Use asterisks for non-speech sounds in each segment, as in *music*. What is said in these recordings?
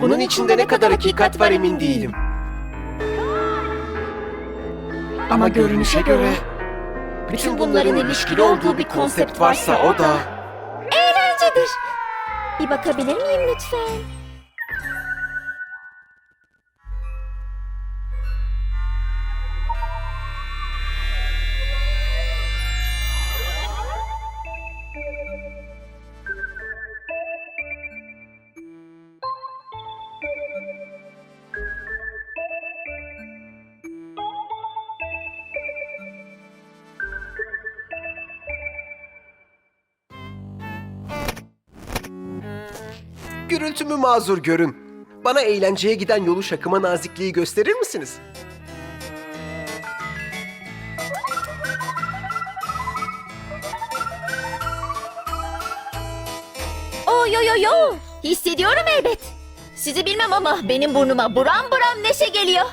Bunun içinde ne kadar hakikat var emin değilim. Ama görünüşe göre bütün bunların ilişkili olduğu bir konsept varsa o da Eğlencedir. Bir bakabilir miyim lütfen? Gürültümü mazur görün. Bana eğlenceye giden yolu şakıma nazikliği gösterir misiniz? Oo yo yo yo. Hissediyorum elbet. Sizi bilmem ama benim burnuma buram buram neşe geliyor.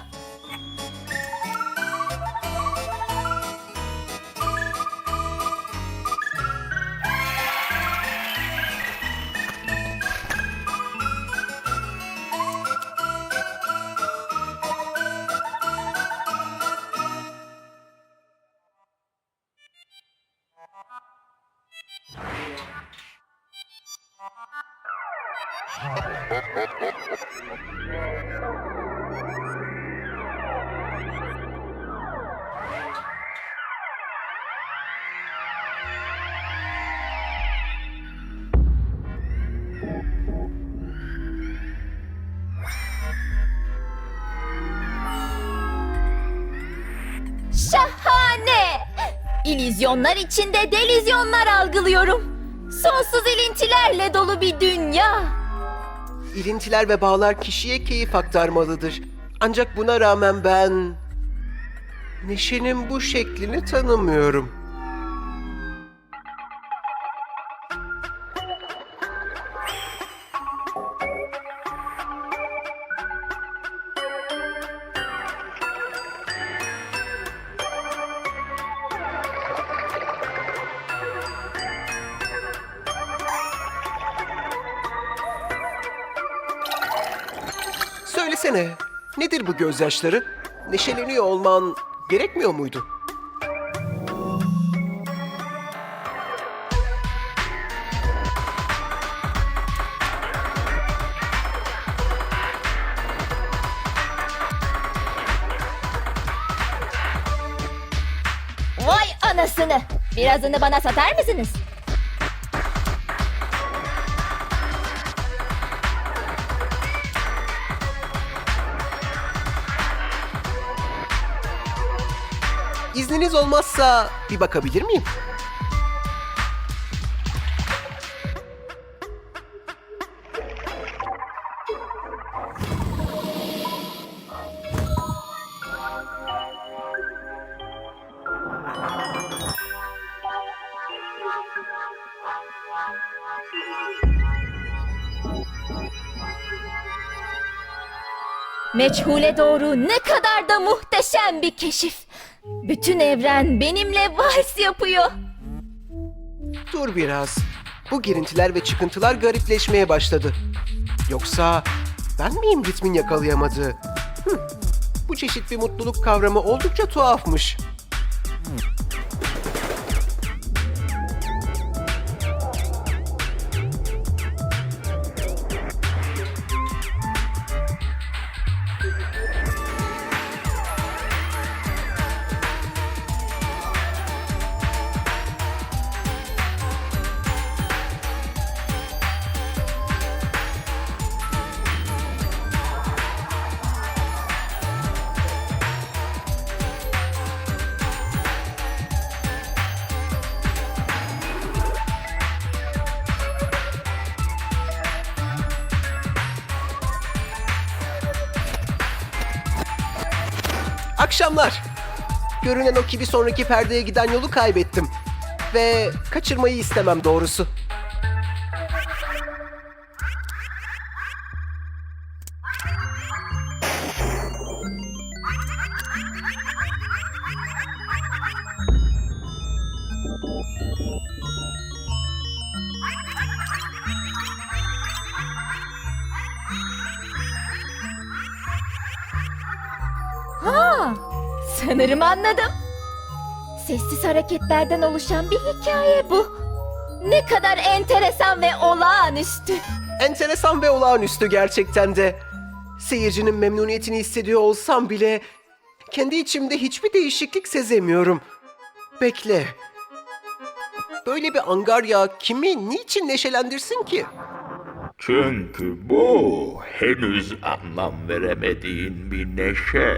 Şahane! İllüzyonlar içinde delizyonlar algılıyorum. Sonsuz ilintilerle dolu bir dünya. İlintiler ve bağlar kişiye keyif aktarmalıdır. Ancak buna rağmen ben... Neşenin bu şeklini tanımıyorum. Söylesene, nedir bu gözyaşları? Neşeleniyor olman gerekmiyor muydu? Vay anasını! Birazını bana satar mısınız? İzniniz olmazsa bir bakabilir miyim? Meçhule doğru ne kadar da muhteşem bir keşif. Bütün evren benimle vals yapıyor. Dur biraz. Bu girintiler ve çıkıntılar garipleşmeye başladı. Yoksa ben miyim ritmin yakalayamadığı? Hı, bu çeşit bir mutluluk kavramı oldukça tuhafmış. Akşamlar. Görünen o ki bir sonraki perdeye giden yolu kaybettim. Ve kaçırmayı istemem doğrusu. Sanırım anladım. Sessiz hareketlerden oluşan bir hikaye bu. Ne kadar enteresan ve olağanüstü. Enteresan ve olağanüstü gerçekten de. Seyircinin memnuniyetini hissediyor olsam bile kendi içimde hiçbir değişiklik sezemiyorum. Bekle. Böyle bir angarya kimi niçin neşelendirsin ki? Çünkü bu henüz anlam veremediğin bir neşe.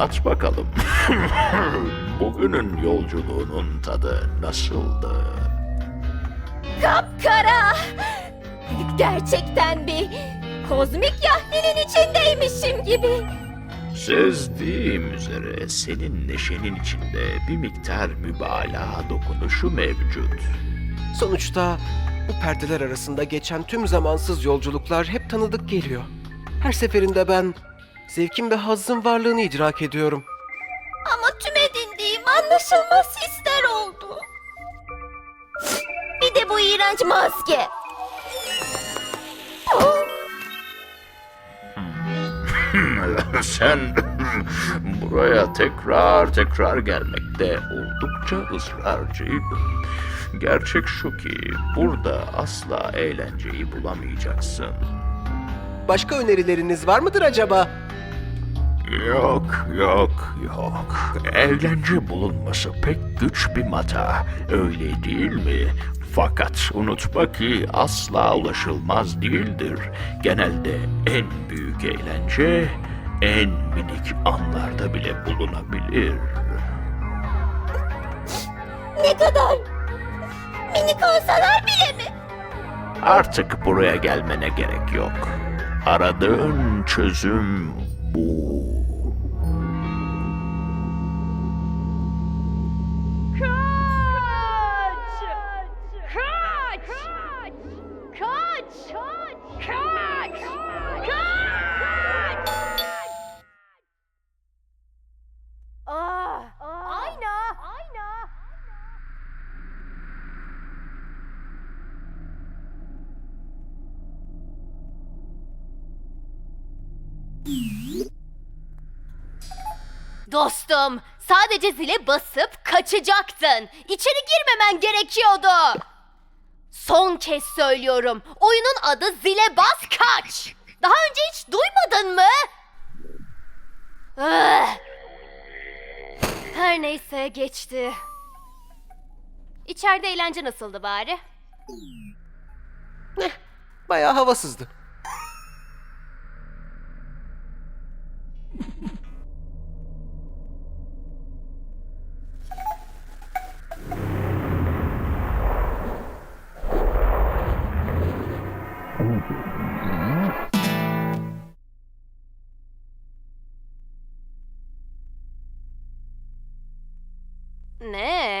Anlat bakalım. *laughs* Bugünün yolculuğunun tadı nasıldı? Kapkara. Gerçekten bir kozmik yahninin içindeymişim gibi. Sezdiğim üzere senin neşenin içinde bir miktar mübalağa dokunuşu mevcut. Sonuçta bu perdeler arasında geçen tüm zamansız yolculuklar hep tanıdık geliyor. Her seferinde ben zevkin ve hazzın varlığını idrak ediyorum. Ama tüm edindiğim anlaşılmaz hisler oldu. Bir de bu iğrenç maske. Oh, *laughs* Sen buraya tekrar tekrar gelmekte oldukça ısrarcıydın. Gerçek şu ki burada asla eğlenceyi bulamayacaksın. Başka önerileriniz var mıdır acaba? Yok, yok, yok. Eğlence bulunması pek güç bir mata. Öyle değil mi? Fakat unutma ki asla ulaşılmaz değildir. Genelde en büyük eğlence en minik anlarda bile bulunabilir. ne kadar minik olsalar bile mi? Artık buraya gelmene gerek yok. Aradığın çözüm bu. Dostum, sadece zile basıp kaçacaktın. İçeri girmemen gerekiyordu. Son kez söylüyorum. Oyunun adı Zile Bas Kaç. Daha önce hiç duymadın mı? Her neyse geçti. İçeride eğlence nasıldı bari? Bayağı havasızdı. பண்ணேன்